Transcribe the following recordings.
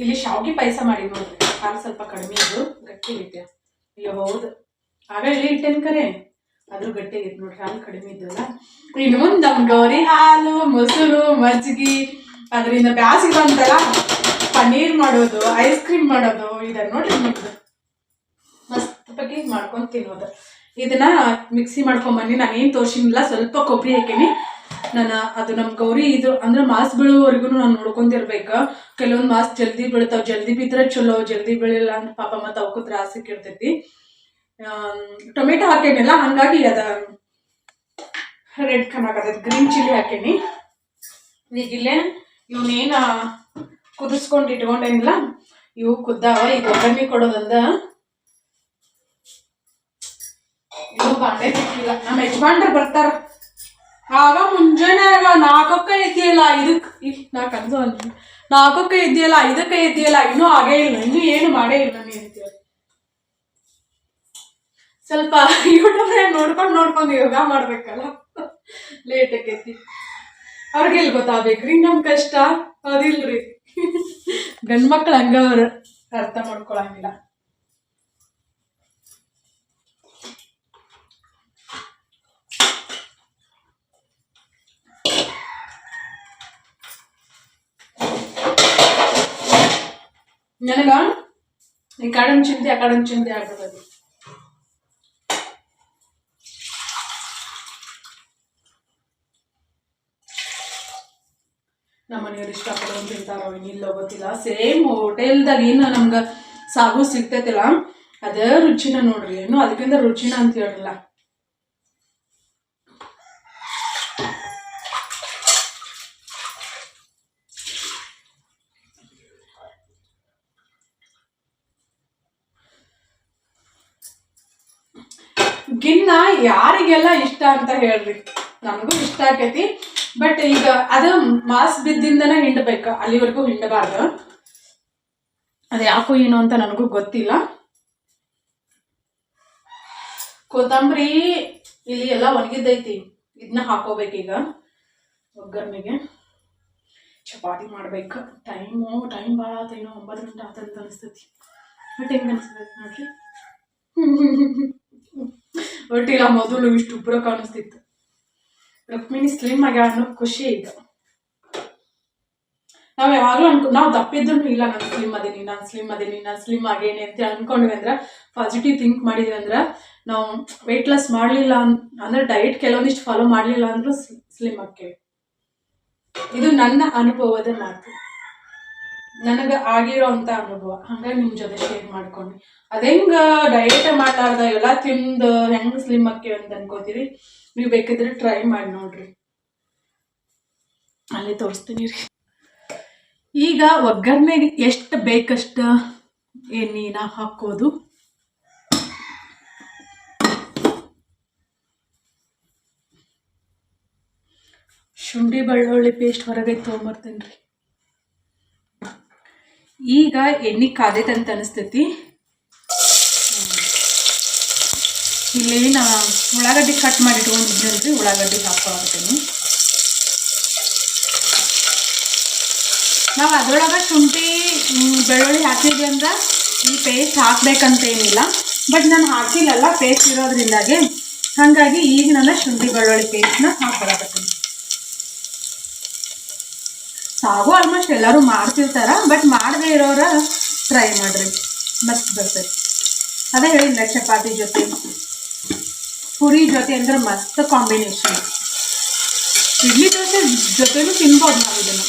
ಇಲ್ಲಿ ಶಾವ್ಗಿ ಪಾಯಸ ಮಾಡಿ ನೋಡ್ರಿ. ಹಾಲು ಸ್ವಲ್ಪ ಕಡಿಮೆ ಇದು ಗಟ್ಟಿ ಇದೆ ಅಯ್ಯೋ, ಹೌದು. ಆಗ ಇಲ್ಲಿ ಇಟ್ಟೇನ್ ಕರೆ. ಅದ್ರ ಗಟ್ಟಿ ಆಗೈತೆ ನೋಡ್ರಿ, ಹಾಲು ಕಡಿಮೆ ಇದ್ದಲ್ಲ. ಇನ್ನು ಮುಂದೆ ನಮ್ಮ ಗೌರಿ ಹಾಲು, ಮೊಸರು ಮಜ್ಜಿಗೆ ಅದರಿಂದ ಬ್ಯಾಸಿಗೆ ಬಂತಲ್ಲ, ಪನ್ನೀರ್ ಮಾಡೋದು ಐಸ್ ಕ್ರೀಮ್ ಮಾಡೋದು, ಇದನ್ನ ನೋಡ್ರಿ ನಿಮ್ದು. ಮಸ್ತ್ ಬಗ್ಗೆ ಮಾಡ್ಕೊಂಡು ತಿನ್ನೋದು. ಇದನ್ನ ಮಿಕ್ಸಿ ಮಾಡ್ಕೊಂಡ್ ಬನ್ನಿ. ನಾನೇನು ತೋರ್ಸಿನಿಲ್ಲ ಸ್ವಲ್ಪ ಕೊಬ್ಬರಿ ಹಾಕೀನಿ. ನಾನು ಅದು ನಮ್ಮ ಗೌರಿ ಇದು, ಅಂದ್ರೆ ಮಾಸ್ಕ್ ಬೀಳುವವರೆಗೂ ನಾನು ನೋಡ್ಕೊಂತಿರ್ಬೇಕು. ಕೆಲವೊಂದು ಮಾಸ್ ಜಲ್ದಿ ಬೀಳ್ತಾವ, ಜಲ್ದಿ ಬಿದ್ರೆ ಚಲೋ, ಜಲ್ದಿ ಬೀಳಿಲ್ಲ ಅಂತ ಪಾಪ ಮತ್ತೆ ಅವಕ್ಕೂ ತ್ರಾಸ ಇರ್ತೈತಿ ಟೊಮೆಟೊ ಹಾಕೇನಿಲ್ಲ, ಹಂಗಾಗಿ ಅದ ರೆಡ್ ಕಣ್ಣಾಗದ ಗ್ರೀನ್ ಚಿಲ್ಲಿ ಹಾಕೇನಿ. ಈಗ ಇಲ್ಲೇ ಇವನೇನ ಕುದಿಸ್ಕೊಂಡು ಇಟ್ಕೊಂಡೇನಿಲ್ಲ, ಇವು ಕುದ್ದಾವ, ಈಗ ಒಗ್ಗರಣೆ ಕೊಡೋದಂದ. ಇವು ಬಾಂಡೆ ಸಿಕ್ಕಿಲ್ಲ, ನಮ್ಮ ಯಜಮಾನ್ರು ಬರ್ತಾರ. ಆಗ ಮುಂಜಾನೆ ಆಗ ನಾಲ್ಕಕ್ಕ ಇದೆಯಲ್ಲ ಇದಕ್ಕೆ ನಾಲ್ಕು ಅದು ಅಂದ್ರೆ ನಾಲ್ಕಕ್ಕ ಇದೆಯಲ್ಲ ಇದಕ್ಕೆ ಇದೆಯಲ್ಲ ಇನ್ನೂ ಆಗೇ ಇಲ್ಲ. ಇನ್ನೂ ಏನು ಮಾಡೇ ಇಲ್ಲ ನೀನು ಸ್ವಲ್ಪ ಯೂಟ್ಯೂಬ್ ನೋಡ್ಕೊಂಡು ನೋಡ್ಕೊಂಡು ಯೋಗ ಮಾಡ್ಬೇಕಲ್ಲ? ಲೇಟ್ ಆಕೈತಿ ಅವ್ರಿಗೆ ಎಲ್ಲಿ ಗೊತ್ತಾಗ್ಬೇಕ್ರಿ ನಮ್ ಕಷ್ಟ. ಅದಿಲ್ರಿ. ಗಂಡ್ ಮಕ್ಳು ಹಂಗವ್ರ. ಅರ್ಥ ಮಾಡ್ಕೊಳಂಗಿಲ್ಲ. ನನಗ ಈ ಕಡನ್ ಚಿಂತೆ, ಆ ಕಡನ್ ಚಿಂತೆ ಆಗ್ಬಿಡೋದು. ನಮ್ಮ ಮನೆಯವ್ರು ಇಷ್ಟಪಡೋದು ತಿಂತಾರೋ ಇನ್ನಿಲ್ಲೋ ಗೊತ್ತಿಲ್ಲ. ಸೇಮ್ ಹೋಟೆಲ್ದಾಗ ಏನು ನಮ್ಗೆ ಸಾಗು ಸಿಗ್ತೈತಿಲ್ಲ. ಅದೇ ರುಚಿನ ನೋಡ್ರಿ. ಏನು ಅದಕ್ಕಿಂತ ರುಚಿನ ಅಂತ ಹೇಳಿಲ್ಲ. ಗಿನ್ನ ಯಾರಿಗೆಲ್ಲ ಇಷ್ಟ ಅಂತ ಹೇಳ್ರಿ? ನಮಗೂ ಇಷ್ಟ ಆಕೈತಿ. ಬಟ್ ಈಗ ಅದು ಮಾಸ್ ಬಿದ್ದಿಂದನೇ ಹಿಂಡಬೇಕು, ಅಲ್ಲಿವರೆಗೂ ಹಿಂಡಬಾರ್ದು. ಅದು ಯಾಕೋ ಏನು ಅಂತ ನನಗೂ ಗೊತ್ತಿಲ್ಲ. ಕೊತ್ತಂಬರಿ ಇಲ್ಲಿ ಎಲ್ಲ ಒಣಗಿದ್ದೈತಿ ಇದನ್ನ ಹಾಕೋಬೇಕೀಗ ಒಗ್ಗರಣೆಗೆ. ಚಪಾತಿ ಮಾಡ್ಬೇಕು. ಟೈಮು ಟೈಮ್ ಭಾಳ ಆತೇನೋ ಒಂಬತ್ತು ಗಂಟೆ ಆತಂತ ಅನಿಸ್ತೈತಿ. ಬಟ್ ಹೆಂಗೆ ಅನಿಸ್ತೈತಿ ನೋಡ್ರಿ? ಒಟ್ಟಿಲ್ಲ ಮೊದಲು ಇಷ್ಟು ಉಬ್ರ ಕಾಣಿಸ್ತಿತ್ತು. ರುಕ್ಮಿಣಿ ಸ್ಲಿಮ್ ಆಗ್ಯಾಳ ಅನ್ನೋ ಖುಷಿ ಇದೆ. ನಾವ್ ಯಾವಾಗ್ಲೂ ಅನ್ಕೊ, ನಾವು ದಪ್ಪಿದ್ರು ಇಲ್ಲ, ನಾನು ಸ್ಲಿಮ್ ಅದೇನಿ, ನಾನು ಸ್ಲಿಮ್ ಅದೇನಿ, ನಾನು ಸ್ಲಿಮ್ ಆಗೇನಿ ಅಂತ ಅನ್ಕೊಂಡ್ವಿ ಅಂದ್ರೆ ಪಾಸಿಟಿವ್ ಥಿಂಕ್ ಮಾಡಿದ್ವಿ ಅಂದ್ರೆ, ನಾವು ವೆಯ್ಟ್ ಲಾಸ್ ಮಾಡ್ಲಿಲ್ಲ ಅಂದ್ರೆ ಡಯಟ್ ಕೆಲವೊಂದಿಷ್ಟು ಫಾಲೋ ಮಾಡಲಿಲ್ಲ ಅಂದ್ರೂ ಸ್ಲಿಮ್ ಆಗ್ತೇವೆ ಇದು ನನ್ನ ಅನುಭವದ ಮಾತು. ನನಗೆ ಆಗಿರೋ ಅನುಭವ. ಹಂಗಾಗಿ ನಿಮ್ಮ ಜೊತೆ ಶೇರ್ ಮಾಡ್ಕೊಂಡು ಅದಂಗ ಡಯಟ್ ಮಾತಾಡ್ದ ಎಲ್ಲ ತಿಂದು ಹೆಂಗ್ ಸ್ಲಿಮ್ ಅಕ್ಕಿ ಅಂತ ಅನ್ಕೋತೀರಿ? ನೀವು ಬೇಕಿದ್ರೆ ಟ್ರೈ ಮಾಡಿ ನೋಡ್ರಿ. ಅಲ್ಲಿ ತೋರಿಸ್ತೀನಿ ರೀ. ಈಗ ಒಗ್ಗರಣೆಗೆ ಎಷ್ಟು ಬೇಕಷ್ಟ ಎಣ್ಣೆನ ಹಾಕೋದು ಶುಂಠಿ, ಬೆಳ್ಳುಳ್ಳಿ ಪೇಸ್ಟ್ ಹೊರಗೆ ತೊಗೊಂಬರ್ತೇನೆ ರೀ. ಈಗ ಎಣ್ಣೆ ಕಾದೈತಂತ ಅನಿಸ್ತೈತಿ. ಇಲ್ಲಿ ನಾ ಉಳ್ಳಾಗಡ್ಡಿ ಕಟ್ ಮಾಡಿ ಇಟ್ಕೊಂಡಿದ್ನಲ್ರಿ ಉಳ್ಳಾಗಡ್ಡಿ ಹಾಕೊಳಕತ್ತೀನಿ ನಾವು ಅದ್ರೊಳಗೆ ಶುಂಠಿ ಬೆಳ್ಳುಳ್ಳಿ ಹಾಕಿದ್ವಿ ಅಂದ್ರೆ ಈ ಪೇಸ್ಟ್ ಹಾಕ್ಬೇಕಂತ ಏನಿಲ್ಲ ಬಟ್ ನಾನು ಹಾಕಿಲ್ಲಲ್ಲ ಪೇಸ್ಟ್ ಇರೋದ್ರಿಂದಾಗೆ ಹಾಗಾಗಿ ಈಗ ನಾನು ಶುಂಠಿ, ಬೆಳ್ಳುಳ್ಳಿ ಪೇಸ್ಟ್ನ ಹಾಕೊಳಕತ್ತೀನಿ. ಸಾಗು ಆಲ್ಮೋಸ್ಟ್ ಎಲ್ಲರೂ ಮಾಡ್ತಿರ್ತಾರ ಬಟ್ ಮಾಡದೇ ಇರೋರ ಟ್ರೈ ಮಾಡ್ರಿ. ಮಸ್ತ್ ಬರ್ತೈತಿ. ಅದೇ ಹೇಳಿಲ್ಲ ಚಪಾತಿ ಜೊತೆ. ಪುರಿ ಜೊತೆ ಅಂದ್ರೆ ಮಸ್ತ್ ಕಾಂಬಿನೇಷನ್ ಇಡ್ಲಿ ದೋಸೆ ಜೊತೆನೂ ತಿನ್ಬೋದು ನಾವು ಇದನ್ನು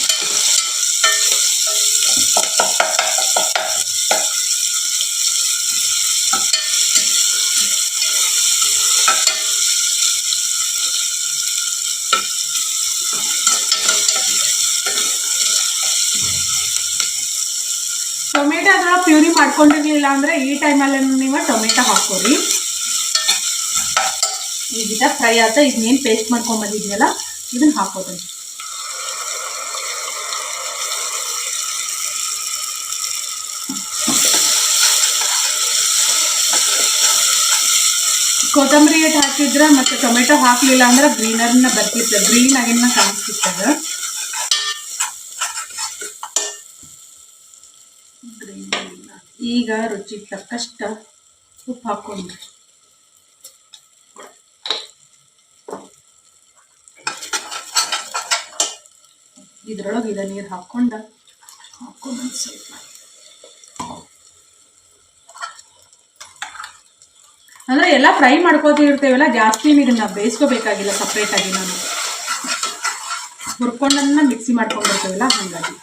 ಟೊಮೆಟೊ ಅದ್ರೊಳಗೆ ಪ್ಯೂರಿ ಮಾಡ್ಕೊಂಡಿರ್ಲಿಲ್ಲ ಅಂದ್ರೆ ಈ ಟೈಮಲ್ಲಿ ನೀವು ಟೊಮೆಟೊ ಹಾಕೋರಿ ಈಗ ಫ್ರೈ ಆತ ಇದನ್ನೇನು ಪೇಸ್ಟ್ ಮಾಡ್ಕೊಂಬಂದಿದ್ಯಲ್ಲ ಇದನ್ನ ಹಾಕೋದು ಕೊತ್ತಂಬರಿ ಹಾಕಿದ್ರೆ ಮತ್ತೆ ಟೊಮೆಟೊ ಹಾಕ್ಲಿಲ್ಲ ಅಂದ್ರೆ ಗ್ರೀನರ್ನ ಬರ್ತಿತ್ತು. ಗ್ರೀನ್ ಆಗಿನ ಕಾಣಿಸ್ತಿತ್ತದ ಈಗ ರುಚಿಗೆ ತಕ್ಕಷ್ಟ ಉಪ್ಪು ಹಾಕೊಂಡ್ರಿ ಇದ್ರೊಳಗೆ ಇದ ನೀರು ಹಾಕ್ಕೊಂಡು ಹಾಕೊಂಡು ಸ್ವಲ್ಪ. ಅಂದ್ರೆ ಎಲ್ಲ ಫ್ರೈ ಮಾಡ್ಕೋತಿರ್ತೇವಲ್ಲ ಜಾಸ್ತಿ ಇದನ್ನ ಬೇಯಿಸ್ಕೋಬೇಕಾಗಿಲ್ಲ ಸಪ್ರೇಟಾಗಿ ನಾನು ಹುರ್ಕೊಂಡನ್ನ ಮಿಕ್ಸಿ ಮಾಡ್ಕೊಂಡಿರ್ತೇವಲ್ಲ ಹಾಗಾಗಿ.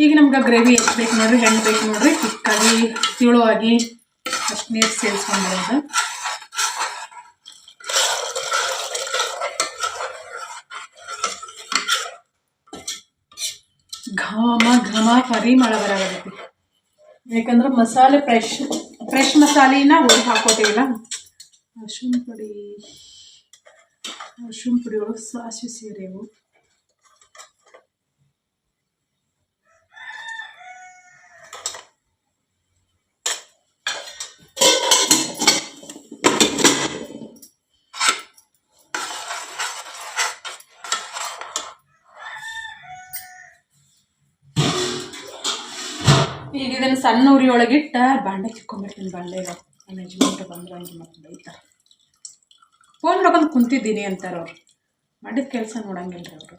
ಈಗ ನಮ್ಗೆ ಗ್ರೇವಿ ಎಷ್ಟು ಬೇಕು ನೋಡ್ರಿ? ಹೆಣ್ಣು ಬೇಕು ನೋಡ್ರಿ. ಚಿಕ್ಕಾಗಿ ತಿಳುವಾಗಿ ಅಷ್ಟು ನೀರು ಸೇರಿಸ್ಕೊಂಡ್ಬಿಡೋದು ಘಮ ಘಮ ಪರಿಮಳ ಬರಾಗತ್ತೆ ಯಾಕಂದ್ರೆ ಮಸಾಲೆ ಫ್ರೆಶ್ ಫ್ರೆಶ್ ಮಸಾಲೆನ ಒಳಗೆ ಹಾಕೋತೀವಿಲ್ಲ ಅರ್ಶಿನ ಪುಡಿ ಅರ್ಶಿನ ಪುಡಿ ಒಳಗೆ ಸಾಸಿವೆ ಈಗ ಇದನ್ನು ಸಣ್ಣ ಉರಿ ಬಾಂಡೆ ಚಿಕ್ಕೊಂಡ್ಬಿಡ್ತೀನಿ ಬಾಂಡೆಗೆ ನಮ್ಮ ಯಜಮಾನ್ರು ಬಂದ್ರೆ ಹಂಗೆ ಮತ್ತೆ ಬೈತಾರೆ. ಫೋನ್ ಮಾಡ್ಕೊಂಡು ಕುಂತಿದ್ದೀನಿ ಅಂತಾರೆ ಅವ್ರು. ಮಾಡಿದ ಕೆಲಸ ನೋಡಂಗಿಲ್ಲ ಅವರು.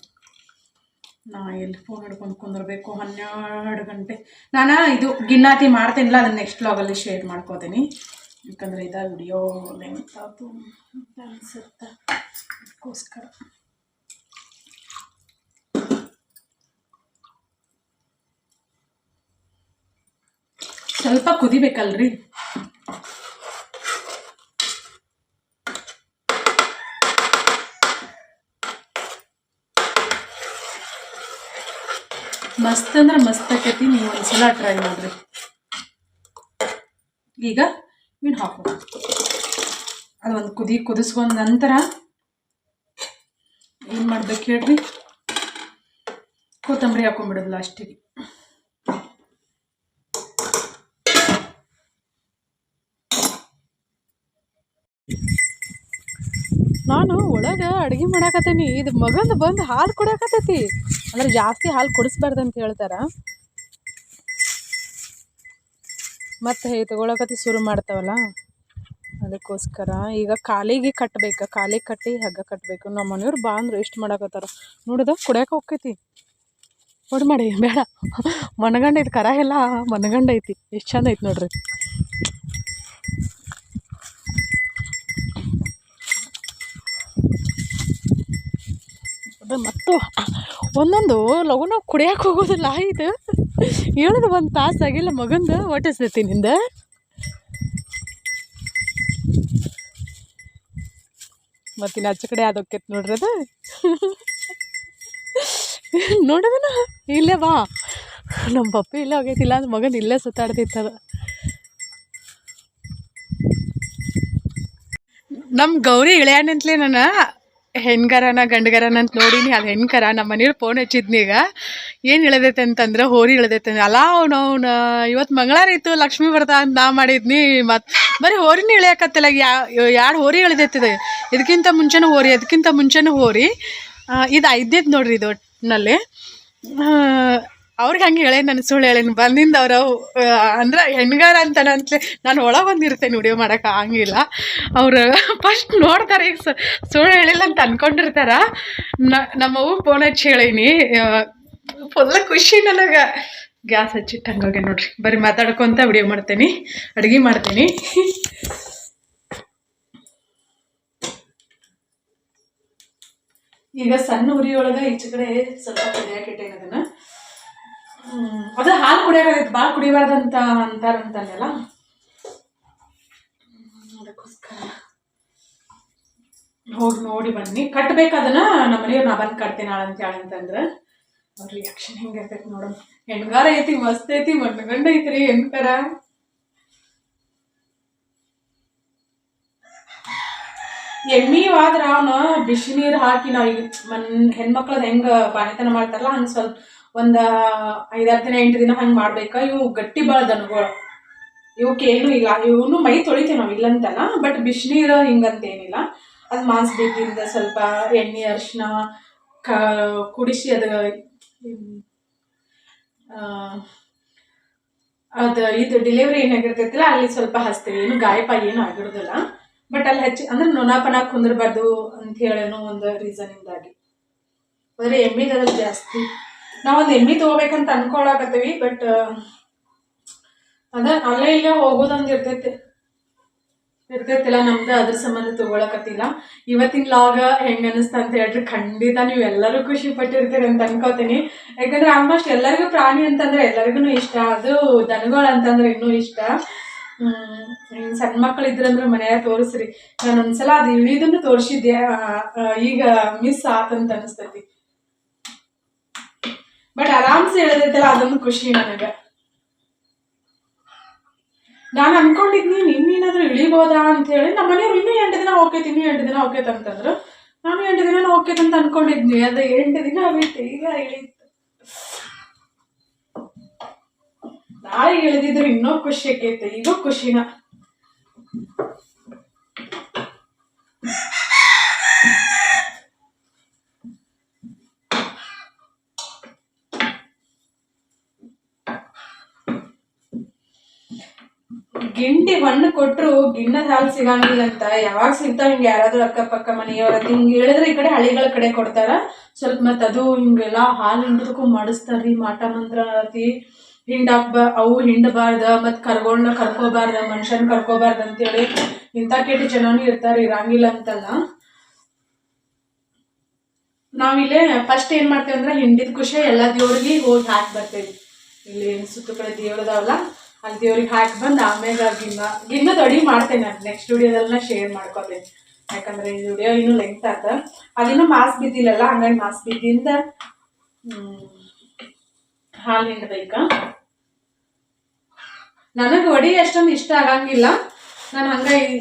ನಾ ಎಲ್ಲಿ ಫೋನ್ ಹಿಡ್ಕೊಂಡು ಕುಂದಿರ್ಬೇಕು? ಹನ್ನೆರಡು ಗಂಟೆ. ನಾನು ಇದು ಗಿನ್ನಾತಿ ಮಾಡ್ತೀನಿಲ್ಲ ಅದನ್ನ ನೆಕ್ಸ್ಟ್ ಲಾಗಲ್ಲಿ ಶೇರ್ ಮಾಡ್ಕೋತೀನಿ. ಯಾಕಂದರೆ ಇದ ವಿಡಿಯೋ ಲೆಂತ್ ಅದಕ್ಕೋಸ್ಕರ. ಸ್ವಲ್ಪ ಕುದಿಬೇಕಲ್ರಿ. ಮಸ್ತ್ ಅಂದ್ರೆ ಮಸ್ತ್ ಆಕೈತಿ, ನೀವು ಒಂದ್ಸಲ ಟ್ರೈ ಮಾಡ್ರಿ. ಈಗ ಇನ್ನು ಹಾಕೋ ಅದು ಒಂದು ಕುದಿ, ಕುದಿಸ್ಕೊಂಡ ನಂತರ ಏನು ಮಾಡ್ಬೇಕು ಹೇಳ್ರಿ? ಕೊತ್ತಂಬರಿ ಹಾಕೊಂಡ್ಬಿಡೋದು ಲಾಸ್ಟಿಗೆ ನಾನು ಒಳಗೆ ಅಡುಗೆ ಮಾಡಾಕತ್ತೀನಿ. ಇದು ಮಗಂದು ಬಂದು ಹಾಲು ಕುಡಿಯಾಕತ್ತೈತಿ. ಅಂದ್ರೆ ಜಾಸ್ತಿ ಹಾಲು ಕುಡಿಸ್ಬಾರ್ದು ಅಂತ ಹೇಳ್ತಾರ. ಮತ್ತೆ ಹೇ ತಗೊಳಕತ್ತಿ ಶುರು ಮಾಡ್ತಾವಲ್ಲ. ಅದಕ್ಕೋಸ್ಕರ ಈಗ ಕಾಲಿಗೆ ಕಟ್ಟಬೇಕು ಕಾಲಿಗೆ ಕಟ್ಟಿ ಹಗ್ಗ ಕಟ್ಟಬೇಕು ನಮ್ಮ ಮನೆಯವ್ರು ಬಾ ಅಂದ್ರೆ ಎಷ್ಟು ಮಾಡಾಕತ್ತಾರ. ನೋಡಿದ ಕುಡಿಯಾಕ ಹೋಗ್ತೈತಿ. ನೋಡಿ ಮಾಡಿ, ಬೇಡ. ಮನಗಂಡ ಐತಿ ಕರ ಎಲ್ಲ ಮನಗಂಡ ಐತಿ. ಎಷ್ಟು ಚಂದ ಐತಿ ನೋಡ್ರಿ. ಅದು ಮತ್ತು ಒಂದೊಂದು ಲಗುನ ಕುಡಿಯಕ್ಕೆ ಹೋಗೋದಿಲ್ಲ. ಇದು ಹೇಳೋದು ಒಂದು ತಾಸು ಆಗಿಲ್ಲ ಮಗಂದು ಸತಿ ನಿಂದ ಮತ್ತಿನ್ನು ಆಚೆ ಕಡೆ ಅದೊಕ್ಕೈತಿ ನೋಡ್ರಿ ಅದು. ನೋಡೋದನ? ಇಲ್ಲೇ ಬಾ. ನಮ್ಮ ಪಪ್ಪಿ ಇಲ್ಲೇ ಹೋಗೈತಿಲ್ಲ ಅಂದ್ರೆ ಮಗನ ಇಲ್ಲೇ ಸುತ್ತಾಡ್ತಿತ್ತದ ನಮ್ಮ ಗೌರಿ ಇಳೆಯಾನಂತಲೇ ನಾನು ಹೆಣ್ಗರನ, ಗಂಡಗರನ ಅಂತ ನೋಡಿನಿ, ಅದು ಹೆಣ್ಕರ. ನಮ್ಮ ಮನೇಲಿ ಫೋನ್ ಹಚ್ಚಿದ್ನಿ ಈಗ. ಏನು ಇಳದೈತೆ ಅಂತಂದ್ರೆ, ಹೋರಿ ಇಳದೈತೆ ಅಲ್ಲ ಅವ್ನು, ಅವ್ನ ಇವತ್ತು ಮಂಗಳಾರ ಇತ್ತು, ಲಕ್ಷ್ಮಿ ಬರ್ತಾ ಅಂತ ನಾ ಮಾಡಿದ್ನಿ ಮತ್ತು ಬರೀ ಹೋರಿನೇ ಇಳಿಯಕತ್ತಿಲ್ಲ ಯಾ ಎರಡು ಹೋರಿ ಇಳ್ದೈತಿದೆ ಇದಕ್ಕಿಂತ ಮುಂಚೆನೂ ಹೋರಿ, ಅದಕ್ಕಿಂತ ಮುಂಚೆನೂ ಹೋರಿ. ಇದು ಐದನೇದು ನೋಡ್ರಿ ಇದು ಒಟ್ಟಿನಲ್ಲಿ ಅವ್ರಿಗೆ ಹಂಗೆ ಹೇಳೇನು ನಾನು ಸುಳ್ಳು ಹೇಳೇನು ಬಂದಿಂದ ಅವರು ಅಂದ್ರೆ ಹೆಣ್ಗಾರ ಅಂತ ಅಂತಲೇ, ನಾನು ಒಳಗೆ ಬಂದಿರ್ತೇನೆ ವಿಡಿಯೋ ಮಾಡೋಕೆ ಆಗಂಗಿಲ್ಲ ಅವರು ಫಸ್ಟ್ ನೋಡ್ತಾರೆ, ಈಗ ಸುಳ್ಳು ಹೇಳಿಲ್ಲ ಅಂತ ಅಂದ್ಕೊಂಡಿರ್ತಾರ ನ ನಮ್ಮವ್ವ ಫೋನ್ ಹಚ್ಚಿ ಹೇಳೀನಿ ಫುಲ್ ಖುಷಿ ನನಗೆ. ಗ್ಯಾಸ್ ಹಚ್ಚಿಟ್ಟು ಹಂಗೋಗೆ ನೋಡ್ರಿ, ಬರೀ ಮಾತಾಡ್ಕೊಂತ ವಿಡಿಯೋ ಮಾಡ್ತೀನಿ, ಅಡುಗೆ ಮಾಡ್ತೀನಿ. ಈಗ ಸಣ್ಣ ಉರಿ ಒಳಗೆ ಈಚೆ ಕಡೆ ಸ್ವಲ್ಪ ಕುದಿಯಾಕಿಟ್ಟೇನೆ ಅದನ್ನ. ಅದ ಹಾಲು ಕುಡಿಯೋಕಾಗೈತೆ ಭಾಳ ಕುಡಿಬಾರ್ದಂತ ಅಂತಾರಂತಲ್ಲ ಅದಕ್ಕೋಸ್ಕರ. ಹೋಗಿ ನೋಡಿ ಬನ್ನಿ. ಕಟ್ಬೇಕು ಅದನ್ನ, ನಮ್ಮ ಮನೆಯವ್ರು ನಾ ಬಂದು ಕಟ್ತೀನಿ ನಾಳೆ ಅಂತ ಹೇಳಿ ಅಂತಂದ್ರೆ. ಅವ್ರ ರಿಯಾಕ್ಷನ್ ಹೆಂಗಿರ್ತೈತಿ ನೋಡೋಣ ಹೆಣ್ಗಾರ ಐತಿ, ಮಸ್ತ್ ಐತಿ ಮಣ್ಣಗಂಡ ಐತ್ರಿ ಹೆಣ್ಗಾರ ಎಮ್ಮಿ ಆದ್ರ ಅವನ ಬಿಸಿ ನೀರು ಹಾಕಿ ನಾವು ಈಗ ಮನ್ ಹೆಣ್ಮಕ್ಳದ್ ಹೆಂಗ ಬಾಣಿತನ ಮಾಡ್ತಾರಲ್ಲ, ಹಂಗೆ ಸ್ವಲ್ಪ ಒಂದ ಐದಾರು ದಿನ, ಎಂಟು ದಿನ ಹಂಗೆ ಮಾಡ್ಬೇಕಾ? ಇವು ಗಟ್ಟಿ ಭಾಳ ದನಗಳು. ಇವಕ್ಕೆ ಏನೂ ಇಲ್ಲ. ಇವನು ಮೈ ತೊಳಿತೀವಿ ನಾವು ಇಲ್ಲಂತಲ್ಲ ಬಟ್ ಬಿಸಿನೀರು ಹಿಂಗಂತೇನಿಲ್ಲ ಅದು ಮಾಂಸ ಬಿದ್ದಿಂದ ಸ್ವಲ್ಪ ಎಣ್ಣೆ ಅರಿಶಿನ ಕ, ಕುಡಿಸಿ ಅದು ಅದು ಇದು ಡೆಲಿವರಿ ಏನಾಗಿರ್ತೈತಿಲ್ಲ, ಅಲ್ಲಿ ಸ್ವಲ್ಪ ಹಚ್ತೀವಿ. ಏನು ಗಾಯಪಾಯಿ ಏನು ಆಗಿರೋದಿಲ್ಲ. ಬಟ್ ಅಲ್ಲಿ ಹೆಚ್ಚು, ಅಂದ್ರೆ ನೊಣಪನ ಕುಂದ್ರಬಾರ್ದು ಅಂತ ಹೇಳೋ ಒಂದು ರೀಸನಿಂದಾಗಿ ಆದರೆ ಎಮ್ಮಿದಲ್ಲಿ ಜಾಸ್ತಿ. ನಾವೊಂದು ಎಮ್ಮಿ ತಗೋಬೇಕಂತ ಅನ್ಕೊಳಕತ್ತೀವಿ ಬಟ್ ಅದ ಅಲ್ಲೇ ಇಲ್ಲೇ ಹೋಗೋದೊಂದು ಇರ್ತೈತಿ. ಇರ್ತೈತಿಲ್ಲ ನಮ್ದು ಅದ್ರ ಸಂಬಂಧ ತಗೊಳಕತ್ತಿಲ್ಲ. ಇವತ್ತಿನ ಲಾಗ ಹೆಂಗ ಅನಿಸ್ತ ಅಂತ ಹೇಳ್ರಿ ಖಂಡಿತ ನೀವು ಎಲ್ಲರೂ ಖುಷಿ ಪಟ್ಟಿರ್ತೀರಿ ಅಂತ ಅನ್ಕೋತೀನಿ. ಯಾಕಂದ್ರೆ ಆಲ್ಮೋಸ್ಟ್ ಎಲ್ಲರಿಗೂ ಪ್ರಾಣಿ ಅಂತಂದ್ರೆ ಎಲ್ಲರಿಗೂ ಇಷ್ಟ ಅದು ದನಗಳು ಅಂತಂದ್ರೆ ಇನ್ನೂ ಇಷ್ಟ. ಹ್ಮ್, ಸಣ್ಣ ಮಕ್ಳು ಇದ್ರಂದ್ರೆ ಮನೆಯ ತೋರಿಸ್ರಿ. ನಾನು ಒಂದ್ಸಲ ಅದು ಇಳಿದನ್ನು ತೋರಿಸಿದ್ದೆ ಈಗ ಮಿಸ್ ಆತಂತ ಅನಿಸ್ತೈತಿ. ಬಟ್ ಆರಾಮ್ಸೆ ಹೇಳ್ದೈತಲ್ಲ ಅದೊಂದು ಖುಷಿ ನನಗೆ ನಾನು ಅನ್ಕೊಂಡಿದ್ನಿ ನಿನ್ನೇನಾದ್ರೂ ಇಳಿಬೋದಾ ಅಂತ ಹೇಳಿ. ನಮ್ಮ ಮನೆಯವ್ರು ಇನ್ನೂ ಎಂಟು ದಿನ ಹೋಗ್ತೈತಿ ಇನ್ನೂ ಎಂಟು ದಿನ ಹೋಗ್ತೈತೆ ಅಂತಂದ್ರು ನಾನು ಎಂಟು ದಿನ ಹೋಗ್ತೈತೆ ಅಂತ ಅನ್ಕೊಂಡಿದ್ನಿ. ಅದು ಎಂಟು ದಿನ ಆಗೈತೆ ಈಗ ಇಳಿತು. ನಾಳೆ ಇಳಿದಿದ್ರೆ ಇನ್ನೂ ಖುಷಿ ಆಕೈತೆ. ಈಗ ಖುಷಿನ. ಗಿಂಡಿ ಹಣ್ಣು ಕೊಟ್ರು ಗಿಣ್ಣದ ಹಾಲು ಸಿಗಂಗಿಲ್ಲ ಅಂತ. ಯಾವಾಗ ಸಿಗ್ತಾವ ಹಿಂಗೆ ಯಾರಾದ್ರೂ ಅಕ್ಕಪಕ್ಕ ಮನೆಯವರ ಹಿಂಗೆ ಹೇಳಿದ್ರೆ ಈ ಕಡೆ ಹಳ್ಳಿಗಳ ಕಡೆ ಕೊಡ್ತಾರ. ಸ್ವಲ್ಪ ಮತ್ತೆ ಅದು ಹಿಂಗೆಲ್ಲ ಹಾಲು ಹಿಂಡದಕ್ಕೂ ಮಾಡಿಸ್ತಾರ್ರಿ, ಮಾಟ ಮಂತ್ರ ಅತಿ ಹಿಂಡಾಕ್ಬ, ಅವು ಹಿಂಡಬಾರ್ದ ಮತ್ತು ಕರ್ಗೋಳ್ನ ಕರ್ಕೋಬಾರ್ದ ಮನುಷ್ಯನ್ ಕರ್ಕೋಬಾರ್ದ ಅಂತೇಳಿ ಇಂಥ ಕೇಟಿ ಜನನೂ ಇರ್ತಾರೆ, ಇರಂಗಿಲ್ಲ ಅಂತಲ್ಲ. ನಾವಿಲ್ಲೇ ಫಸ್ಟ್ ಏನ್ ಮಾಡ್ತೇವೆ ಅಂದ್ರೆ ಹಿಂಡಿದ ಖುಷಿ ಎಲ್ಲ ದೇವ್ರಿಗೆ ಹೋಗಿ ಹಾಕಿ ಬರ್ತೇವಿ. ಇಲ್ಲಿ ಸುತ್ತ ಕಡೆ ದೇವ್ರದಾವಲ್ಲ ಅಲ್ಲಿ ದೇವ್ರಿಗೆ ಹಾಕಿ ಬಂದು ಆಮೇಲೆ ಗಿನ್ನ, ಗಿನ್ನದ ಅಡಿ ಮಾಡ್ತೇನೆ ನಾನು ನೆಕ್ಸ್ಟ್ ವಿಡಿಯೋದಲ್ಲ ಶೇರ್ ಮಾಡ್ಕೋತೆ. ಯಾಕಂದ್ರೆ ಈ ವಿಡಿಯೋ ಇನ್ನೂ ಲೆಂತ್ ಆತ. ಅದಿನ್ನೂ ಮಾಸ್ ಬಿದ್ದಿಲ್ಲಲ್ಲ, ಹಂಗಾಗಿ ಮಾಸ್ ಬಿದ್ದಿಂದ ಹಾಲು ನನಗೆ ವಡಿ ಅಷ್ಟೊಂದು ಇಷ್ಟ ಆಗಂಗಿಲ್ಲ. ನಾನು ಹಂಗಾಗಿ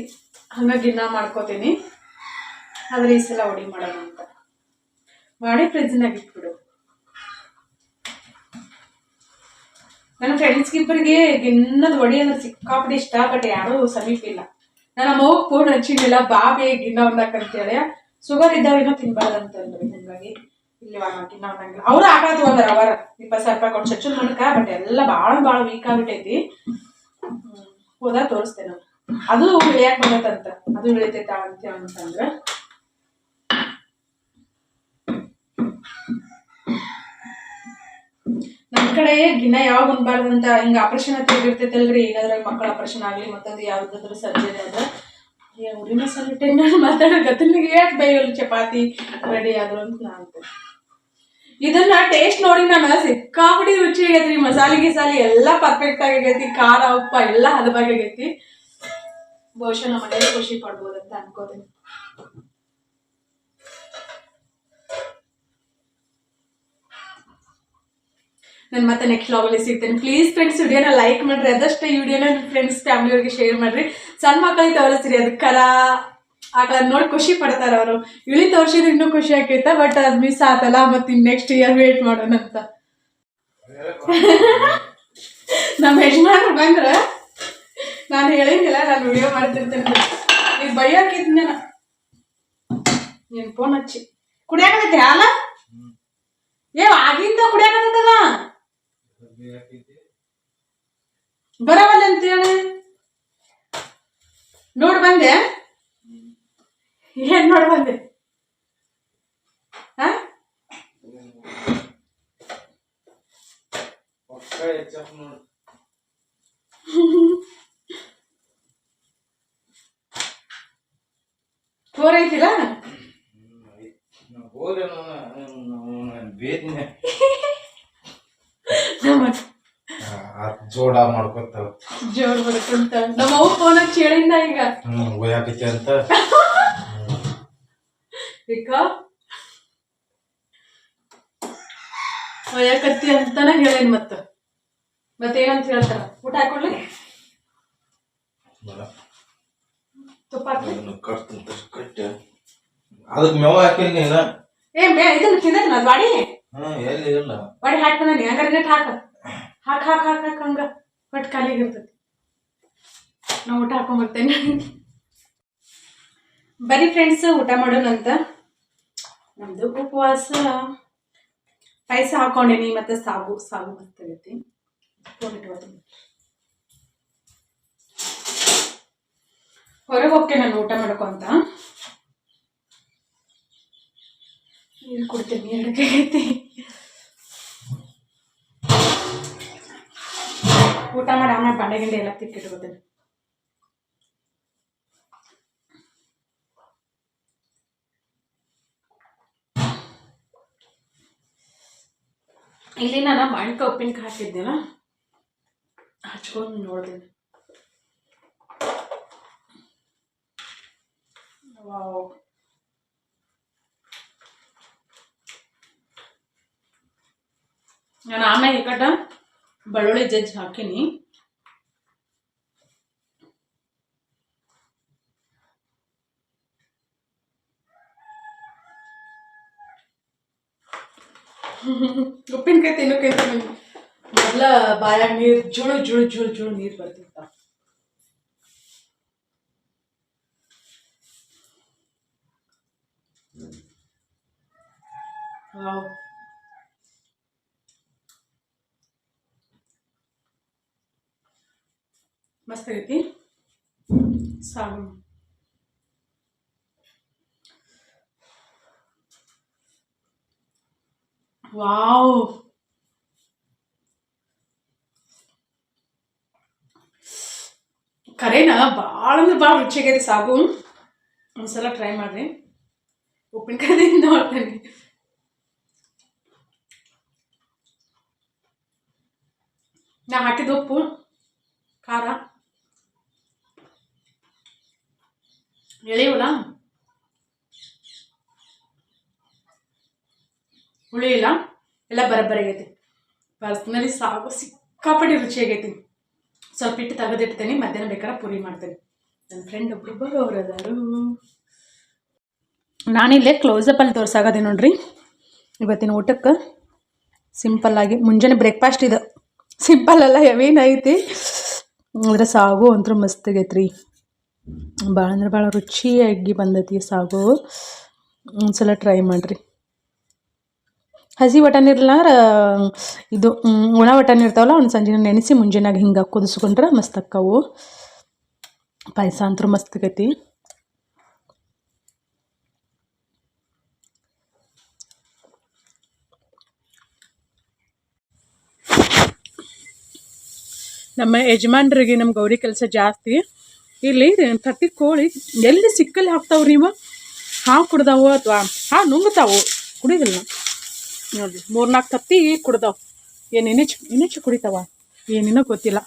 ಹಂಗ ಗಿನ್ನ ಮಾಡ್ಕೋತೀನಿ. ಆದ್ರೆ ಈ ಸಲ ವಡಿ ಮಾಡೋಣ ಅಂತ. ಮಾಡಿ ಫ್ರಿಜ್ನಾಗ ಇಟ್ಬಿಡು. ನನ್ನ ಫ್ರೆಂಡ್ಸ್ ಇಬ್ಬರಿಗೆ ಗಿನ್ನದ ಅಂದ್ರೆ ಸಿಕ್ಕಾಪಟ್ಟೆ ಇಷ್ಟ ಬಟ್ ಯಾರೂ ಸಮೀಪ ಇಲ್ಲ. ನನ್ನ ಅಮ್ಮ ಫೋನ್ ಹಚ್ಚಿರ್ಲಿಲ್ಲ ಬಾ ಗಿನ್ನ ಉಣ್ಣಕ್ಕಂತೇಳಿ ಶುಗರ್ ಇದ್ದಾವೇನೋ ತಿನ್ಬಾರ್ದು ಅಂತಂದ್ರಿ ಹಂಗಾಗಿ ಇಲ್ಲಿ ಗಿನ್ನ ಉಣ್ಣಂಗಿಲ್ಲ ಅವ್ರು ಆಕಳ ತಗೊಂಡ್ರ ಅವರ ಇಪ್ಪತ್ತು ಸಾವಿರ ರೂಪಾಯಿ ಕೊಟ್ಟು ಚಚ್ಚು ಮನಕ ಬಟ್ ಎಲ್ಲ ಭಾಳ ಭಾಳ ವೀಕ್ ಆಗ್ಬಿಟ್ಟೈತಿ. ಹೋದಾಗ ತೋರಿಸ್ತೇನೆ ಅದು ಇಳಿಯಾಕ ಬಂದತ್ತಂತ ಅದು ಇಳಿತೈತ ಅಂತ ಅಂತಂದ್ರೆ ಕಡೆ ಗಿನ್ನ ಯಾವಾಗ ಉಣ್ಬಾರ್ದು ಅಂತ ಹಿಂಗ ಆಪರೇಷನ್ ಅಂತ ಇರ್ತೈತಲ್ರಿ ಈಗಾದ್ರೆ ಮಕ್ಕಳ ಆಪರೇಷನ್ ಆಗ್ಲಿ, ಮತ್ತೊಂದು ಯಾವ್ದಾದ್ರು ಸರ್ಜರಿ ಆದ್ರೆ. ಉರಿನ ನಾನು ಮಾತಾಡೋ ಗತನಿಗೆ ಯಾಕೆ ಬೈಯಲ್ಲ ಚಪಾತಿ ರೆಡಿ ಆದ್ರು ಅಂತ ನಾನು ಇದನ್ನ ಟೇಸ್ಟ್ ನೋಡಿ ನಾನು ಸಿಕ್ಕಾಪಡಿ ರುಚಿ ಆಗೈತ್ರಿ, ಮಸಾಲೆ ಗಿಸಾಲಿ ಎಲ್ಲ ಪರ್ಫೆಕ್ಟ್ ಆಗೈತಿ, ಖಾರ, ಉಪ್ಪ ಎಲ್ಲ ಹದವಾಗಿ ಆಗೈತಿ. ಬಹುಶಃ ನಮ್ಮ ಮನೇಲಿ ಖುಷಿ ಪಡ್ಬೋದಂತ ಅನ್ಕೋತೀನಿ. ನಾನು ಮತ್ತೆ ನೆಕ್ಸ್ಟ್ ಲಾಗಲ್ಲಿ ಸಿಗ್ತೇನೆ. ಪ್ಲೀಸ್ ಫ್ರೆಂಡ್ಸ್ ವಿಡಿಯೋನ ಲೈಕ್ ಮಾಡ್ರಿ. ಅದಷ್ಟೇ ಈ ವಿಡಿಯೋನ ನಿಮ್ಮ ಫ್ರೆಂಡ್ಸ್ ಫ್ಯಾಮಿಲಿಯವ್ರಿಗೆ ಶೇರ್ ಮಾಡ್ರಿ. ಸಣ್ಣ ಮಕ್ಕಳಿಗೆ ತೋರಿಸ್ತೀರಿ ಅದು ಕರ ನೋಡಿ ಖುಷಿ ಪಡ್ತಾರೆ ಅವರು. ಇಳಿ ತೋರ್ಸಿದ್ರೆ ಇನ್ನೂ ಖುಷಿ ಆಕೈತ ಬಟ್ ಅದು ಮಿಸ್ ಆತಲ್ಲ ಮತ್ತೆ ನೆಕ್ಸ್ಟ್ ಇಯರ್ ವೇಟ್ ಮಾಡೋಣ ಅಂತ. ನಮ್ಮ ಯಜಮಾನ್ರು ಬಂದ್ರ ನಾನು ಹೇಳಿದ್ದಿಲ್ಲ ನಾನು ವಿಡಿಯೋ ಮಾಡ್ತಿರ್ತೇನೆ ಈಗ ನಾನು ನೀನು ಫೋನ್ ಹಚ್ಚಿ. ಕುಡಿಯಾಕತ್ತೆ ಹಾಲ? ಏ ಆಗಿಂದ ಕುಡಿಯಾಕತ್ತಲ್ಲ ಬರವಲ್ಲ ಅಂತೇಳಿ ನೋಡ್ ಬಂದೆ. ಏನ್ ನೋಡ್ ಬಂದೆ? ಫೋರ್ ಐತಿಲ್ಲ? ಜೋಡ ಮಾಡ್ಕೊತ. ಜೋರ್ ಬಡ್ಕೊಂತ ನಮ್ಮ ಅವ್ವ ಫೋನ್ ಹಚ್ಚಿ ಹೇಳಿಂದ ಈಗ? ಹ್ಮ್ ಒಯ್ಯಾಕೈತಿ ಅಂತ. ಈಗ ಒಯ್ಯಾಕತ್ತಿ ಅಂತಾನ ಹೇಳೇನ್ ಮತ್ತ. ಮತ್ತೇನಂತ ಹೇಳ್ತಾರ? ಊಟ ಹಾಕೊಳ್ಳಿ ಬರ. ತುಪ್ಪ ಹಾಕ್ಲಿ? ಕಟ್ಟಿ. ಅದಕ್ಕೆ ಮೇವ ಹಾಕಿಲ್ಲ ನೀನ ಏ ಮೇ ಇದನ್ನ ತಿಂದ ಬಾಡಿ? ಹ್ಮ್ ಎಲ್ಲಿ ಇಲ್ಲ. ಒಡಿ ಹಾಕಿ ಬಂದಾನಿ ಹಂಗಾರ ಗಟ್ ಹಾಕ. ಹಾಕ್ ಹಾಕ್ ಹಾಕ್ ಹಾಕ್, ಹಂಗ. ಬಟ್ ಖಾಲಿಯಾಗಿ ಇರ್ತೈತಿ ನಾ ಊಟ ಹಾಕೊಂಬರ್ತೇನೆ. ಬರಿ ಫ್ರೆಂಡ್ಸ್ ಊಟ ಮಾಡೋಣಂತ ನಮ್ಮದು ಉಪವಾಸ. ಪಾಯಸ ಹಾಕೊಂಡೇನಿ, ಮತ್ತು ಸಾಗು ಸಾಗು ಬರ್ತಾಗೈತಿ ಹೊರಗೆ ಹೋಗ್ತೆ ನಾನು, ಊಟ ಮಾಡ್ಕೊಂತ ನೀರು ಕೊಡ್ತೇನೆ ನೀರು ಐತಿ ಊಟ ಮಾಡಿ ಆಮೇಲೆ ಬಾಂಡೆ ಗಿಂಡೆ ಎಲ್ಲ ತಿಕ್ಕಿಟ್ಕೋತೀನಿ ಇಲ್ಲಿ ನಾನು ಮಾವಿನಕಾಯಿ ಉಪ್ಪಿನಕಾಯಿ ಹಾಕಿದ್ದೀನ? ಹಚ್ಕೊಂಡು ವಾವ್. ನಾನು ಆಮೇಲೆ ಈ ಕಡೆ ಬೆಳ್ಳುಳ್ಳಿ ಜಜ್ಜಿ ಹಾಕೀನಿ ಉಪ್ಪಿನಕಾಯಿ ತಿನ್ನೋಕ್ಕಿಂತ ನಂಗೆ ಮೊದಲ ಬಾಯಾಗ ನೀರು ಜುಳು ಜುಳು ಜುಳು ಜುಳು ನೀರು ಬರ್ತಿರ್ತಾವ ವಾವ್ ಮಸ್ತ್ ಆಗೈತಿ ಸಾಗು ವಾವ್ ಕರೆನ ಭಾಳ ಅಂದ್ರೆ ಭಾಳ ರುಚಿಯಾಗೈತಿ ಸಾಗು. ಒಂದ್ಸಲ ಟ್ರೈ ಮಾಡ್ರಿ. ಉಪ್ಪಿನಕಾಯಿ ನೋಡ್ತೇನೆ ನಾ ಹಾಕಿದ ಉಪ್ಪು, ಖಾರ. ಹುಳಿ ಇಲ್ಲ ಎಲ್ಲ ಬರಬ್ಬರಿ ಆಗೈತಿ. ಸಾಗು ಸಿಕ್ಕಾಪಟ್ಟೆ ರುಚಿಯಾಗೈತಿ ಸ್ವಲ್ಪ ಇಟ್ಟು ತೆಗೆದಿಡ್ತೇನೆ, ಮಧ್ಯಾಹ್ನ ಬೇಕಾದ್ರೆ ಪೂರಿ ಮಾಡ್ತೇನೆ. ನನ್ನ ಫ್ರೆಂಡ್ ಒಬ್ರು ಬರೋರು ಅದಾರು ನಾನಿಲ್ಲೇ ಕ್ಲೋಸಪ್ ಅಲ್ಲಿ ತೋರ್ಸಾಗದೆ ನೋಡ್ರಿ. ಇವತ್ತಿನ ಊಟಕ್ಕೆ ಸಿಂಪಲ್ಲಾಗಿ ಮುಂಜಾನೆ ಬ್ರೇಕ್ಫಾಸ್ಟ್ ಇದು. ಸಿಂಪಲ್ ಅಲ್ಲ ಹೆವಿನ ಐತಿ ಅಂದ್ರೆ ಸಾಗು ಅಂತೂ ಮಸ್ತ್ ಆಗೈತ್ರಿ. ಭಾಳ ಅಂದ್ರೆ ಭಾಳ ರುಚಿಯಾಗಿ ಬಂದೈತಿ ಸಾಗು. ಒಂದ್ಸಲ ಟ್ರೈ ಮಾಡಿರಿ. ಹಸಿ ಬಟಾಣಿ ಇರಲ್ಲ ಇದು ಒಣ ಬಟಾಣಿ ಇರ್ತಾವಲ್ಲ ಒಂದು ಸಂಜೆ ನೆನೆಸಿ ಮುಂಜಾನಾಗ ಹಿಂಗೆ ಕುದಿಸ್ಕೊಂಡ್ರೆ ಮಸ್ತ್ ಅಕ್ಕವು. ಪಾಯಸ ಅಂತೂ ಮಸ್ತ್ ಆಗೈತಿ. ನಮ್ಮ ಯಜಮಾನ್ರಿಗೆ ನಮ್ಮ ಗೌರಿ ಕೆಲಸ ಜಾಸ್ತಿ. ಇಲ್ಲಿ ತತ್ತಿ ಕೋಳಿ ಎಲ್ಲಿ ಸಿಕ್ಕಲ್ಲಿ ಹಾಕ್ತಾವ್ರಿ ನೀವು ಹಾವು ಕುಡ್ದಾವು ಅಥವಾ ಹಾವು ನುಂಗ್ತಾವು ಕುಡಿದಿಲ್ಲ. ನೋಡ್ರಿ ಮೂರ್ನಾಲ್ಕು ತತ್ತಿ ಕುಡ್ದಾವು. ಏನು ಇನಿಚ್ ಇನಿಚ್ ಕುಡಿತಾವ? ಏನೇನೋ ಗೊತ್ತಿಲ್ಲ.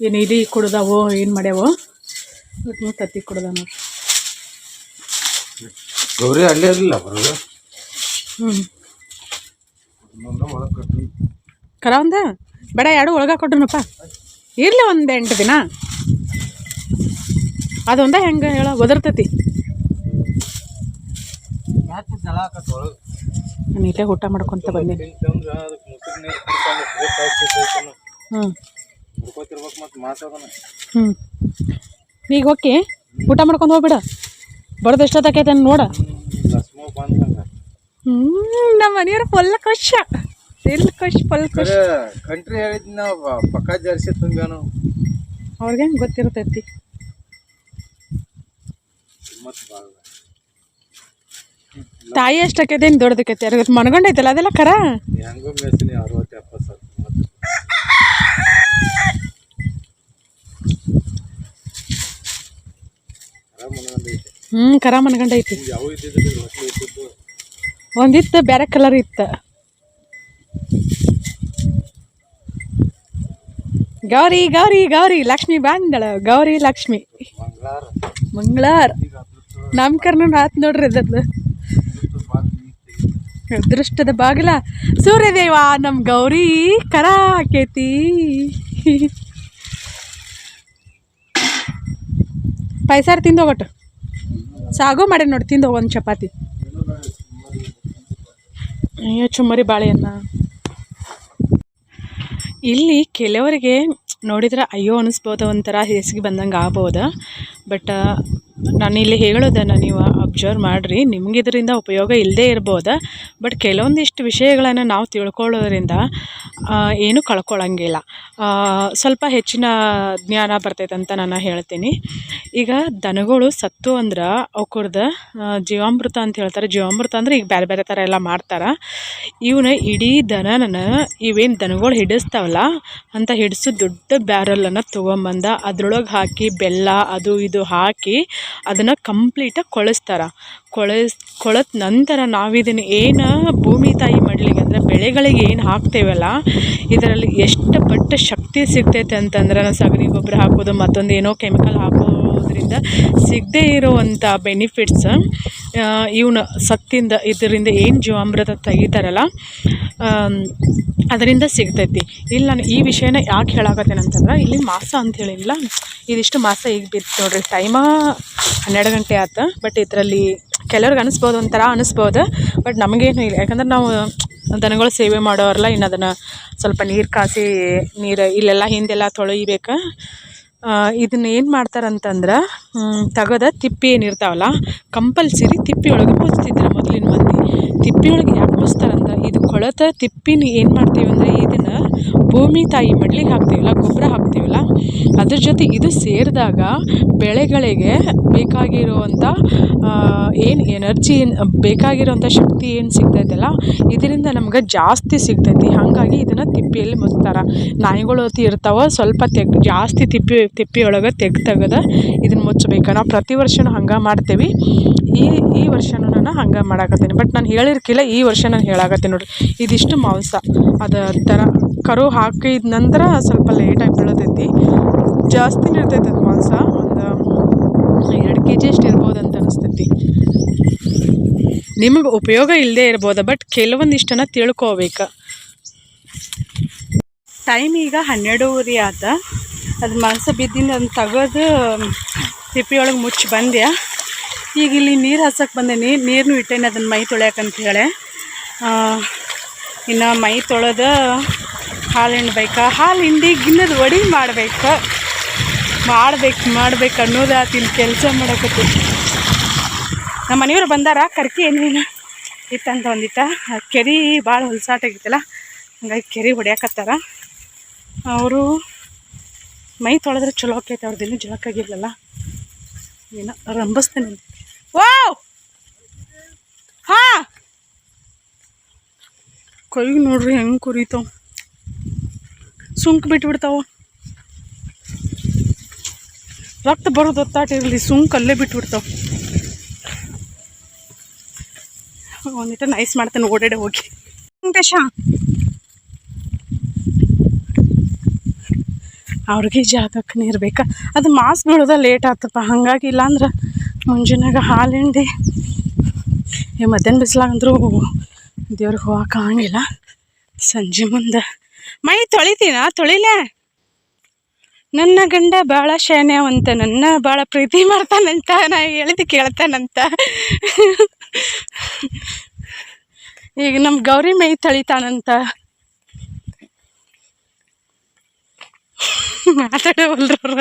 ಏನು ಇಲಿ ಕುಡ್ದಾವೋ ಏನು ಮಾಡ್ಯಾವೋ? ಒಟ್ಟು ತತ್ತಿ ಕುಡ್ದಾವ ನೋಡ್ರಿ. ಗೌರಿ ಅಲ್ಲೇ ಇರಲಿಲ್ಲ ಹ್ಞೂ ಕರ ಒಂದ? ಬೇಡ ಎರಡು ಒಳಗೆ ಕೊಟ್ರನಪ್ಪ ಇರಲಿ ಒಂದು ಎಂಟು ದಿನ. ಅದೊಂದ ಹೆಂಗೆ ಹೇಳ ಒದರ್ತತಿ. ನಾನು ಇಲ್ಲೇ ಊಟ ಮಾಡ್ಕೊಂತ ಬಂದೀನಿ ಹ್ಞೂ ಹ್ಞೂ ಈಗ ಓಕೆ ಊಟ ಮಾಡ್ಕೊಂಡು ಹೋಗ್ಬಿಡ. ಬಡ್ದು ಎಷ್ಟೊತ್ತಾಕೈತೆ ನೋಡ. ಹ್ಞೂ ನಮ್ಮ ಮನೆಯವ್ರು ಫುಲ್ ಖುಷ ಫುಲ್ ಖುಷ್ ಫುಲ್ ಖುಷ್ ಕಂಟ್ರಿ ಹೇಳಿದ್ ನಾವು ಪಕ್ಕ ಜರ್ಸಿ ತುಂಬ್ಯಾನು. ಅವ್ರಿಗೆ ಹೆಂಗೆ ಗೊತ್ತಿರ್ತೈತಿ. ತಾಯಿ ಎಷ್ಟಕ್ಕೈತೆ ಏನು ದೊಡ್ಡದಕ್ಕೈತೆ ಯಾರಿಗೊತ್ತು ಮನ್ಕೊಂಡೈತಲ್ಲ ಅದೆಲ್ಲ ಖರ ಹೆಂಗೋ ಮೇಸಿನಿ ಅರವತ್ತು ಎಪ್ಪತ್ತು ಸಾವಿರ ಮನಗಂಡೈತೆ. ಹ್ಞೂ ಯಾವ ಇದ್ದಿದ್ದು ಒಂದಿತ್ತು ಬೇರೆ ಕಲರ್ ಇತ್ತು. ಗೌರಿ ಗೌರಿ ಗೌರಿ ಲಕ್ಷ್ಮಿ ಬಂದಳ. ಗೌರಿ ಲಕ್ಷ್ಮಿ. ಮಂಗಳಾರ. ನಾಮಕರಣ ಆತ್ ನೋಡ್ರಿ ಅದನ್ನು ಅದೃಷ್ಟದ ಬಾಗಿಲ. ಸೂರ್ಯದೇವ ನಮ್ಮ ಗೌರಿ ಕರ ಹಾಕೈತಿ ಪೈಸಾರ ತಿಂದು ಹೋಗಟ್ಟು ಸಾಗು ಮಾಡಿ ನೋಡಿ ತಿಂದು ಒಂದು ಚಪಾತಿ. ಅಯ್ಯೋ, ಚುಮ್ಮರಿ ಬಾಳೆಯನ್ನ ಇಲ್ಲಿ ಕೆಲವರಿಗೆ ನೋಡಿದ್ರೆ, ಅಯ್ಯೋ, ಅನಿಸ್ಬೋದು ಒಂಥರ ಹೆಸಗಿ ಬಂದಂಗೆ ಆಗ್ಬೋದು. ಬಟ್ ನಾನು ಇಲ್ಲಿ ಹೇಳೋದನ್ನು ನೀವು ಅಬ್ಸರ್ವ್ ಮಾಡಿರಿ. ನಿಮ್ಗೆ ಇದರಿಂದ ಉಪಯೋಗ ಇಲ್ಲದೇ ಇರ್ಬೋದು. ಬಟ್ ಕೆಲವೊಂದಿಷ್ಟು ವಿಷಯಗಳನ್ನು ನಾವು ತಿಳ್ಕೊಳ್ಳೋದ್ರಿಂದ ಏನೂ ಕಳ್ಕೊಳ್ಳಂಗಿಲ್ಲ ಸ್ವಲ್ಪ ಹೆಚ್ಚಿನ ಜ್ಞಾನ ಬರ್ತೈತೆ ಅಂತ ನಾನು ಹೇಳ್ತೀನಿ. ಈಗ ದನಗಳು ಸತ್ತು ಅಂದ್ರೆ ಅವಕ್ಕರ್ದು ಜೀವಾಮೃತ ಅಂತ ಹೇಳ್ತಾರೆ. ಜೀವಾಮೃತ ಅಂದ್ರೆ ಈಗ ಬೇರೆ ಬೇರೆ ಥರ ಎಲ್ಲ ಮಾಡ್ತಾರೆ. ಇವನ್ನ ಇಡೀ ದನನ ಇವೇನು ದನಗಳು ಹಿಡಿಸ್ತಾವಲ್ಲ, ಅಂತ ಹಿಡಿಸೋ ದೊಡ್ಡ ಬ್ಯಾರಲನ್ನು ತೊಗೊಂಬಂದ ಅದ್ರೊಳಗೆ ಹಾಕಿ ಬೆಲ್ಲ ಅದು ಇದು ಹಾಕಿ ಅದನ್ನು ಕಂಪ್ಲೀಟಾಗಿ ಕೊಳಿಸ್ತಾರೆ. ಕೊಳಸ್ ಕೊಳೆತ ನಂತರ ನಾವು ಇದನ್ನು ಏನು ಭೂಮಿ ತಾಯಿ ಮಡ್ಲಿಗೆ ಅಂದರೆ ಬೆಳೆಗಳಿಗೆ ಏನು ಹಾಕ್ತೇವಲ್ಲ, ಇದರಲ್ಲಿ ಎಷ್ಟು ಪಟ್ಟು ಶಕ್ತಿ ಸಿಗ್ತೈತೆ ಅಂತಂದ್ರೆ ನಾವು ಸಗಣಿ ಗೊಬ್ಬರ ಹಾಕೋದು, ಮತ್ತೊಂದು ಏನೋ ಕೆಮಿಕಲ್ ಹಾಕೋದ್ರಿಂದ ಸಿಗದೇ ಇರೋವಂಥ ಬೆನಿಫಿಟ್ಸ್ ಇವನ್ನ ಸತ್ತಿಂದ, ಇದರಿಂದ ಏನು ಜೀವಾಮೃತ ತೆಗಿತಾರಲ್ಲ ಅದರಿಂದ ಸಿಗ್ತೈತಿ. ಇಲ್ಲಿ, ನಾನು ಈ ವಿಷಯನ ಯಾಕೆ ಹೇಳಾಕತ್ತೇನೆ ಅಂತಂದ್ರೆ, ಇಲ್ಲಿ ಮಾಸ ಅಂತ ಹೇಳಿಲ್ಲ ಇದಿಷ್ಟು ಮಾಸ ಈಗ ಬಿತ್ತು ನೋಡ್ರಿ. ಟೈಮ ಹನ್ನೆರಡು ಗಂಟೆ ಆತ ಬಟ್ ಇದರಲ್ಲಿ ಕೆಲವ್ರಿಗೆ ಅನಿಸ್ಬೋದು, ಒಂಥರ ಅನಿಸ್ಬೋದು ಬಟ್ ನಮಗೇನು ಇಲ್ಲ. ಯಾಕಂದ್ರೆ ನಾವು ದನಗಳು ಸೇವೆ ಮಾಡೋರಲ್ಲ ಇನ್ನು ಅದನ್ನು ಸ್ವಲ್ಪ ನೀರು ಕಾಸಿ, ನೀರು ಇಲ್ಲೆಲ್ಲ ಹಿಂದೆಲ್ಲ ತೊಳೆಯಬೇಕು ಇದನ್ನ ಏನು ಮಾಡ್ತಾರಂತಂದ್ರೆ ತಗದ ತಿಪ್ಪಿ ಏನಿರ್ತಾವಲ್ಲ ಕಂಪಲ್ಸರಿ ತಿಪ್ಪಿ ಒಳಗೆ ಮೊದಲಿನ ಮಂದಿ. ತಿಪ್ಪಿ ಒಳಗೆ ಯಾಕೆ ಮುಚ್ತಾರಂದ್ರೆ ಇದು ಕೊಳತ ತಿಪ್ಪಿನ ಏನು ಮಾಡ್ತೀವಿ ಅಂದರೆ ಇದನ್ನು ಭೂಮಿ ತಾಯಿ ಮಡ್ಲಿಗೆ ಹಾಕ್ತೀವಲ್ಲ, ಗೊಬ್ಬರ ಹಾಕ್ತೀವಲ್ಲ, ಅದ್ರ ಜೊತೆ ಇದು ಸೇರಿದಾಗ ಬೆಳೆಗಳಿಗೆ ಬೇಕಾಗಿರುವಂಥ ಏನು ಎನರ್ಜಿ ಏನು ಬೇಕಾಗಿರುವಂಥ ಶಕ್ತಿ ಏನು ಸಿಗ್ತೈತಲ್ಲ, ಇದರಿಂದ ನಮ್ಗೆ ಜಾಸ್ತಿ ಸಿಗ್ತೈತಿ. ಹಾಗಾಗಿ ಇದನ್ನು ತಿಪ್ಪಿಯಲ್ಲಿ ಮುಚ್ತಾರೆ. ನಾಯಿಗಳು ಅತಿ ಇರ್ತಾವೆ, ಸ್ವಲ್ಪ ತೆಗ್, ಜಾಸ್ತಿ ತಿಪ್ಪಿ, ತಿಪ್ಪಿಯೊಳಗೆ ತೆಗ್ದು ತೆಗ್ ತೆಗೆದು ಇದನ್ನು ಮುಚ್ಚಬೇಕು ನಾವು ಪ್ರತಿ ವರ್ಷವೂ ಹಂಗೆ ಮಾಡ್ತೇವೆ. ಈ ಈ ವರ್ಷನೂ ನಾನು ಹಂಗೆ ಮಾಡಾಕತ್ತೀನಿ. ಬಟ್ ನಾನು ಹೇಳಿರ್ಕಿಲ್ಲ, ಈ ವರ್ಷ ನಾನು ಹೇಳಾಕತ್ತೀನಿ ನೋಡಿರಿ. ಇದಿಷ್ಟು ಮಾಂಸ. ಅದ ಥರ ಕರು ಹಾಕಿದ ನಂತರ ಸ್ವಲ್ಪ ಲೇಟಾಗಿ ಬೀಳತೈತಿ. ಜಾಸ್ತಿನೇ ಇರ್ತೈತೆ ಅದು ಮಾಂಸ. ಒಂದು ಎರಡು ಕೆ ಜಿ ಅಷ್ಟು ಇರ್ಬೋದು ಅಂತ ಅನಿಸ್ತೈತಿ. ನಿಮಗೆ ಉಪಯೋಗ ಇಲ್ಲದೆ ಇರ್ಬೋದು ಬಟ್ ಕೆಲವೊಂದಿಷ್ಟನ್ನು ತಿಳ್ಕೊಬೇಕು. ಟೈಮ್ ಈಗ ಹನ್ನೆರಡೂವರೆ ಆತ. ಅದು ಮಾಂಸ ಬಿದ್ದಿಂದ ಅದನ್ನು ತೆಗೆದು ತಿಪ್ಪಿ ಒಳಗೆ ಮುಚ್ಚಿ ಬಂದೆ ಈಗ ಇಲ್ಲಿ ನೀರು ಹಸಕ್ಕೆ ಬಂದೇನಿ. ನೀರನ್ನು ಇಟ್ಟೇನೆ, ಅದನ್ನು ಮೈ ತೊಳ್ಯಾಕಂತ ಹೇಳಿ. ಇನ್ನು ಮೈ ತೊಳೆದು ಹಾಲು ಹಿಂಡ್ಬೇಕು. ಹಾಲು ಹಿಂಡಿ ಗಿನ್ನದ ಒಡಿ ಮಾಡ್ಬೇಕು. ಮಾಡ್ಬೇಕು ಮಾಡ್ಬೇಕು ಅನ್ನೋದಾತು ಇಲ್ಲಿ ಕೆಲಸ ಮಾಡಕತ್ತಿ. ನಮ್ಮ ಮನೆಯವ್ರು ಬಂದಾರ, ಕರ್ಕಿ ಏನೇನು ಇತ್ತಂತ ಒಂದಿತ್ತ. ಕೆರೆ ಭಾಳ ಹೊಲಸಾಟಾಗಿತ್ತಲ್ಲ ಹಂಗಾಗಿ ಕೆರೆ ಹೊಡ್ಯಾಕತ್ತಾರ. ಅವರು ಮೈ ತೊಳೆದ್ರೆ ಚಲೋ ಆಕೈತೆ ಅವ್ರದ್ದು ಜಳಕ್ಕಾಗಿರ್ಲಲ್ಲ ಏನೋ ರಂಬಸ್ತೇನೆ ವಾವ್! ಹಾಂ! ಕೈಗೆ ನೋಡ್ರಿ ಹೆಂಗೆ ಕುರಿತಾವ. ಸುಂಕ್ ಬಿಟ್ಬಿಡ್ತಾವ. ರಕ್ತ ಬರೋದು ಒತ್ತಾಟಿರಲಿ ಸುಂಕ್ ಅಲ್ಲೇ ಬಿಟ್ಬಿಡ್ತಾವ. ಒಂದಿಟ ನೈಸ್ ಮಾಡ್ತೇನೆ, ಓಡಾಡಿ ಹೋಗಿ. ವೆಂಕಟೇಶ! ಅವ್ರಿಗೆ ಜಾಗಕ್ಕೆ ನೀರು ಅದು ಮಾಸ್ ಬೀಳೋದ ಲೇಟ್ ಆತಪ್ಪ, ಹಾಗಾಗಿ ಇಲ್ಲಾಂದ್ರೆ ಮುಂಜಾನಾಗ ಹಾಲು ಹಿಂಡಿ. ಈ ಮಧ್ಯಾಹ್ನ ಬಿಸಿಲಾಗಂದ್ರೂ ದೇವ್ರಿಗೆ ಹೋಗಕ್ಕೆ ಆಗಂಗಿಲ್ಲ. ಸಂಜೆ ಮುಂದೆ. ಮೈ ತೊಳಿತೀನ? ತೊಳಿಲೆ? ನನ್ನ ಗಂಡ ಭಾಳ ಶಾನ್ಯವಂತ ನನ್ನ ಭಾಳ ಪ್ರೀತಿ ಮಾಡ್ತಾನಂತ, ನಾ ಹೇಳಿದ್ದು ಕೇಳ್ತಾನಂತ. ಈಗ ನಮ್ಮ ಗೌರಿ ಮೈ ತೊಳಿತಾನಂತ. ಮಾತಾಡೋಲ್ರ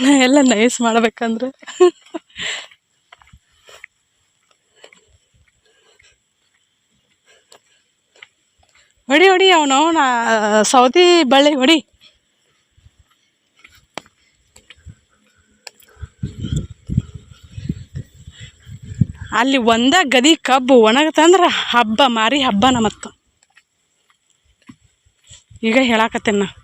ನಾ ಎಲ್ಲ ನೈಸ್ ಮಾಡ್ಬೇಕಂದ್ರೆ. ಹೊಡಿ ಹೊಡಿ ಅವನು ನಾ ಸೌದಿ ಬಳ್ಳಿ, ಹೊಡಿ. ಅಲ್ಲಿ ಒಂದ ಗದಿ ಕಬ್ಬು ಒಣಗತ್ತಂದ್ರೆ ಹಬ್ಬ ಮಾರಿ ಹಬ್ಬ ಮತ್ತು. ಈಗ ಹೇಳಾಕತ್ತೇನೆ